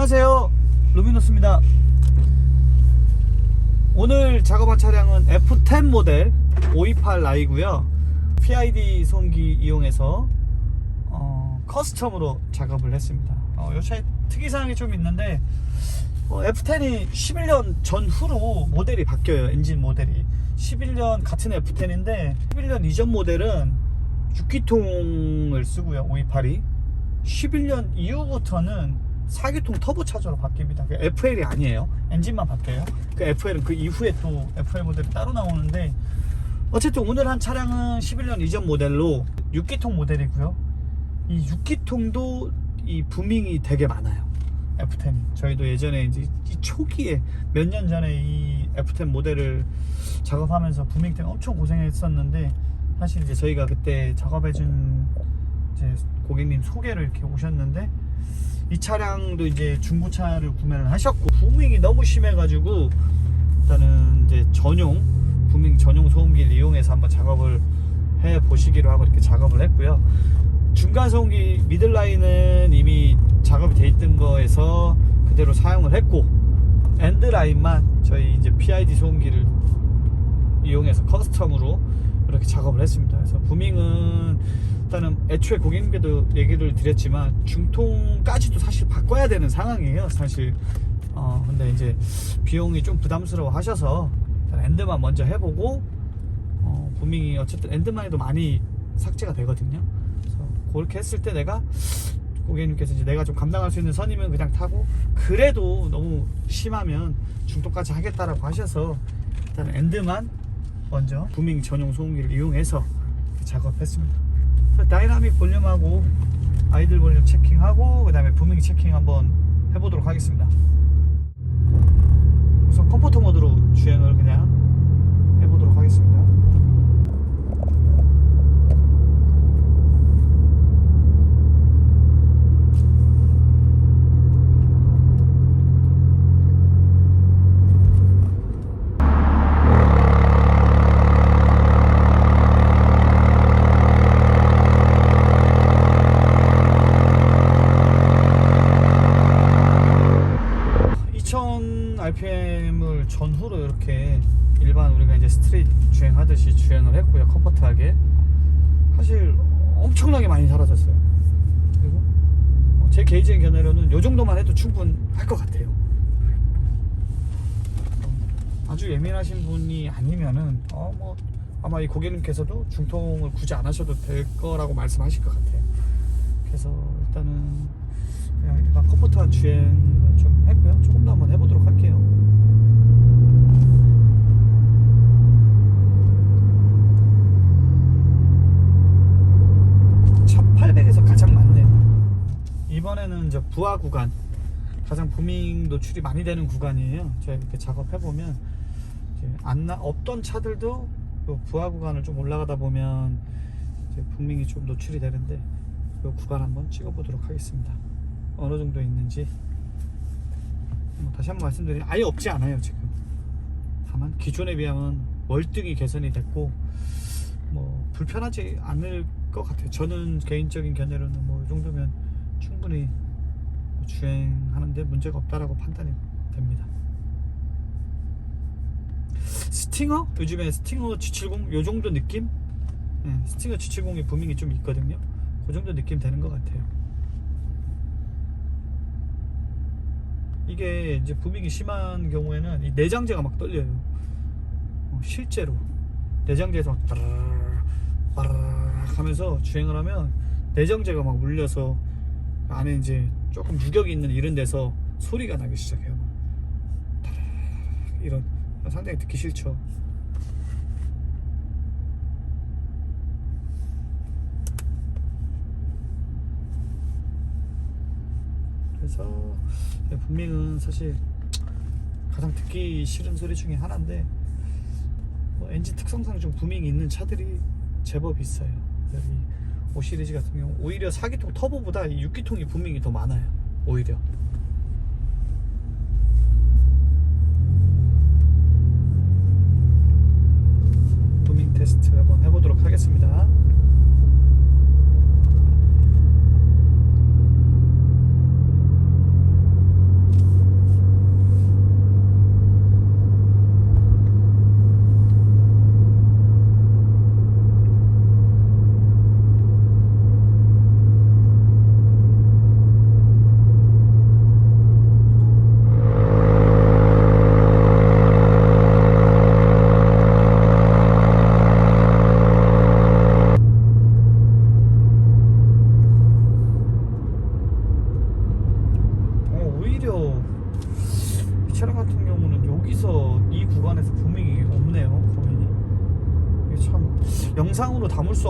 안녕하세요. 루미노스입니다. 오늘 작업한 차량은 F10 모델 528i고요. PID 소음기 이용해서 어, 커스텀으로 작업을 했습니다. 어, 이 차에 특이사항이 좀 있는데 어, F10이 11년 전후로 모델이 바뀌어요. 엔진 모델이. 11년 같은 F10인데 11년 이전 모델은 6기통을 쓰고요 528이 11년 이후부터는 4기통 터보 차저로 바뀝니다. 그 FL이 아니에요. 엔진만 바뀌어요. 그 FL은 그 이후에 또 FL 모델이 따로 나오는데 어쨌든 오늘 한 차량은 11년 이전 모델로 6기통 모델이고요. 이 6기통도 이 부밍이 되게 많아요. F10이. 저희도 예전에 이제 이 초기에 몇 년 전에 이 F10 모델을 작업하면서 부밍 때문에 엄청 고생했었는데 사실 이제 저희가 그때 작업해준 이제 고객님 소개를 이렇게 오셨는데 이 차량도 이제 중고차를 구매를 하셨고 부밍이 너무 심해가지고 일단은 이제 전용 부밍 전용 소음기를 이용해서 한번 작업을 해 보시기로 하고 이렇게 작업을 했고요. 중간 소음기 미들 라인은 이미 작업이 돼 있던 거에서 그대로 사용을 했고 엔드 라인만 저희 이제 PID 소음기를 이용해서 커스텀으로 이렇게 작업을 했습니다. 그래서 부밍은 일단은 애초에 고객님께도 얘기를 드렸지만 중통까지도 사실 바꿔야 되는 상황이에요. 사실 어 근데 이제 비용이 좀 부담스러워 하셔서 엔드만 먼저 해보고 어 부밍이 어쨌든 엔드만 해도 많이 삭제가 되거든요. 그래서 그렇게 했을 때 내가 고객님께서 이제 내가 좀 감당할 수 있는 선이면 그냥 타고 그래도 너무 심하면 중통까지 하겠다라고 하셔서 일단 엔드만 먼저 부밍 전용 소음기를 이용해서 작업했습니다. 다이나믹 볼륨하고 아이들 볼륨 체킹하고 그 다음에 부밍 체킹 한번 해보도록 하겠습니다. 우선 컴포터 모드로 주행을 그냥 해보도록 하겠습니다. (2000 rpm을) 전후로 이렇게 일반 우리가 이제 스트릿 주행하듯이 주행을 했고요 컴포트하게 사실 엄청나게 많이 사라졌어요 그리고 제 개인적인 견해로는 이 정도만 해도 충분할 것 같아요 아주 예민하신 분이 아니면은 어 뭐 아마 이 고객님께서도 중통을 굳이 안 하셔도 될 거라고 말씀하실 것 같아요 그래서 일단은 그냥 일반 컴포트한 주행을 좀 했고요. 조금 더 한번 해보도록 할게요. (1800에서) 가장 많네요 이제 부하 구간 가장 부밍 노출이 많이 되는 구간이에요 제가 이렇게 작업해보면 이제 안 나, 없던 차들도 그 부하 구간을 좀 올라가다 보면 부밍이 좀 노출이 되는데 이 구간 한번 찍어보도록 하겠습니다. 어느 정도 있는지 뭐 다시 한번 말씀드리면 아예 없지 않아요 지금. 다만 기존에 비하면 월등히 개선이 됐고 뭐 불편하지 않을 것 같아요. 저는 개인적인 견해로는 뭐 이 정도면 충분히 주행하는데 문제가 없다라고 판단이 됩니다. 스팅어 요즘에 스팅어 G70 요 정도 느낌? 네, 스팅어 G70의 부밍이 좀 있거든요. 그 정도 느낌 되는 것 같아요. 이게 이제 부밍이 심한 경우에는 이 내장재가 막 떨려요. 어, 실제로 내장재에서 막 따라락 따라락 하면서 주행을 하면 내장재가 막 울려서 안에 이제 조금 유격이 있는 이런 데서 소리가 나기 시작해요. 이런 상당히 듣기 싫죠. 그래서 분명은 사실 가장 듣기 싫은 소리 중에 하나인데 뭐 엔진 특성상 좀 부밍이 있는 차들이 제법 있어요. 여기 5 시리즈 같은 경우 오히려 4기통 터보보다 이 6기통이 부밍이 더 많아요. 오히려. 부밍 테스트 한번 해보도록 하겠습니다.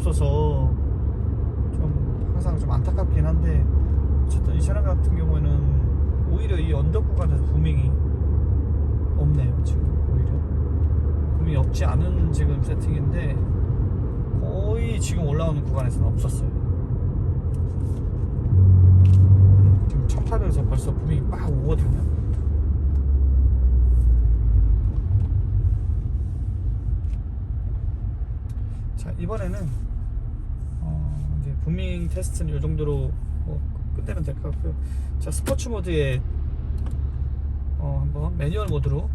없어서 좀 항상 좀 안타깝긴 한데 어쨌든 이 차량 같은 경우에는 오히려 이 언덕 구간에서 부밍이 없네요 지금 오히려. 부밍이 없지 않은 지금 세팅인데 거의 지금 올라오는 구간에서는 없었어요. 지금 첫 타면에서 벌써 부밍이 막 오거든요. 자 이번에는 어, 이제 부밍 테스트는 이 정도로 뭐 끝내면 될 것 같고요. 자 스포츠 모드에 어, 한번 매뉴얼 모드로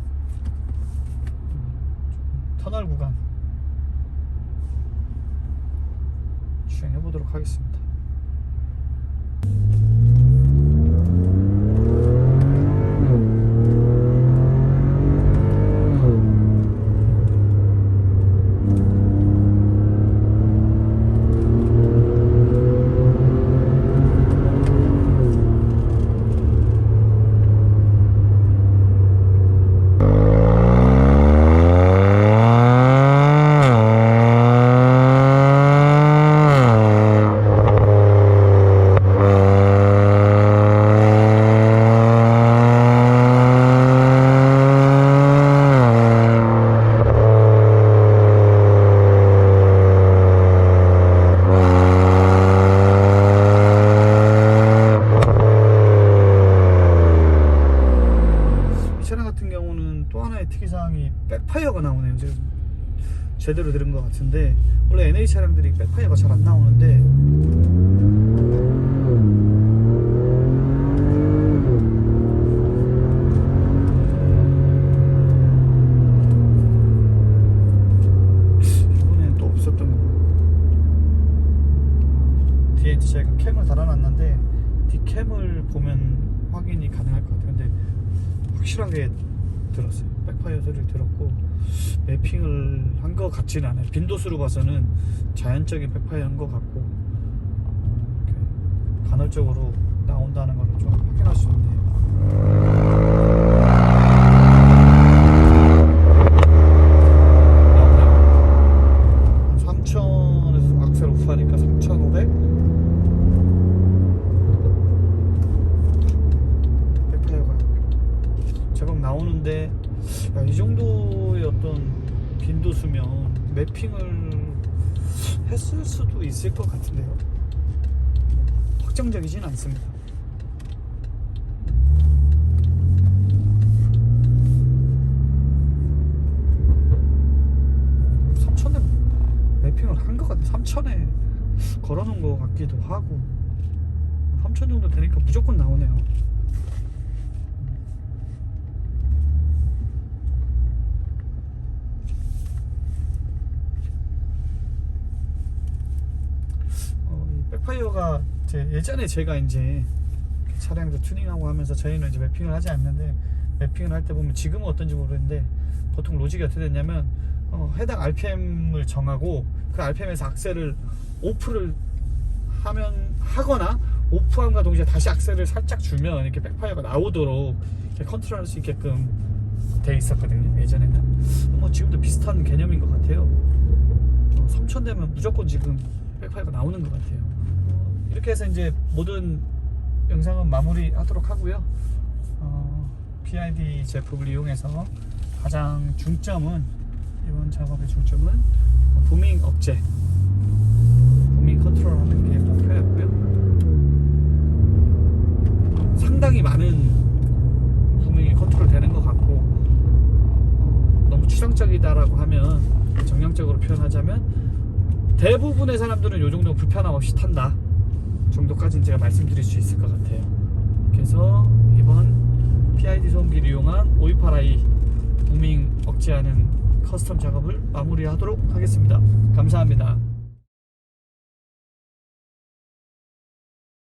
음, 터널 구간 주행해 보도록 하겠습니다. 이 차량 같은 경우는 또 특이사항이 백파이어가 나오네요. 제가 제대로 들은 것 같은데 원래 NA 차량들이 백파이어가 잘 안 나오는데 이번에는 또 없었던 것 같고 뒤에 이제 저희가 캠을 달아놨는데 뒤캠을 보면 확인이 가능할 것 같아요. 근데 확실하게 들었어요. 백파이어 소리를 들었고 매핑을 한 것 같지는 않아요. 빈도수로 봐서는 자연적인 백파이어 한 것 같고 어, 간헐적으로 나온다는 걸 좀 확인할 수 있네요. 3,000에서 악셀 오프하니까 3,500 백파이어가 제법 나오는데 야, 이 정도의 어떤 빈도수면 매핑을 했을 수도 있을 것 같은데요. 확정적이진 않습니다. 삼천에 매핑을 한것 같아. 3천에 걸어놓은 것 같기도 하고 3천 정도 되니까 무조건 나오네요. 어, 이 백 파이어가 제 예전에 제가 이제 차량도 튜닝하고 하면서 저희는 이제 매핑을 하지 않는데 매핑을 할 때 보면 지금은 어떤지 모르겠는데 보통 로직이 어떻게 됐냐면 어, 해당 RPM을 정하고 그 RPM에서 악셀을 오프를 하면 하거나 오프함과 동시에 다시 악셀을 살짝 주면 이렇게 백파이어가 나오도록 컨트롤할 수 있게끔 돼 있었거든요 예전에는 뭐 지금도 비슷한 개념인 것 같아요 어, 3000 되면 무조건 지금 백파이어가 나오는 것 같아요. 어, 이렇게 해서 이제 모든 영상은 마무리하도록 하고요. 어, PID 제품을 이용해서 가장 중점은 이번 작업의 중점은 부밍 억제, 부밍 컨트롤하는 게 목표였고요. 상당히 많은 부밍이 컨트롤 되는 것 같고 어, 너무 추상적이다라고 하면 정량적으로 표현하자면 대부분의 사람들은 이 정도 불편함 없이 탄다 정도까지는 제가 말씀드릴 수 있을 것 같아요. 그래서 이번 PID 소음기를 이용한 528i 부밍 억제하는 커스텀 작업을 마무리하도록 하겠습니다. 감사합니다.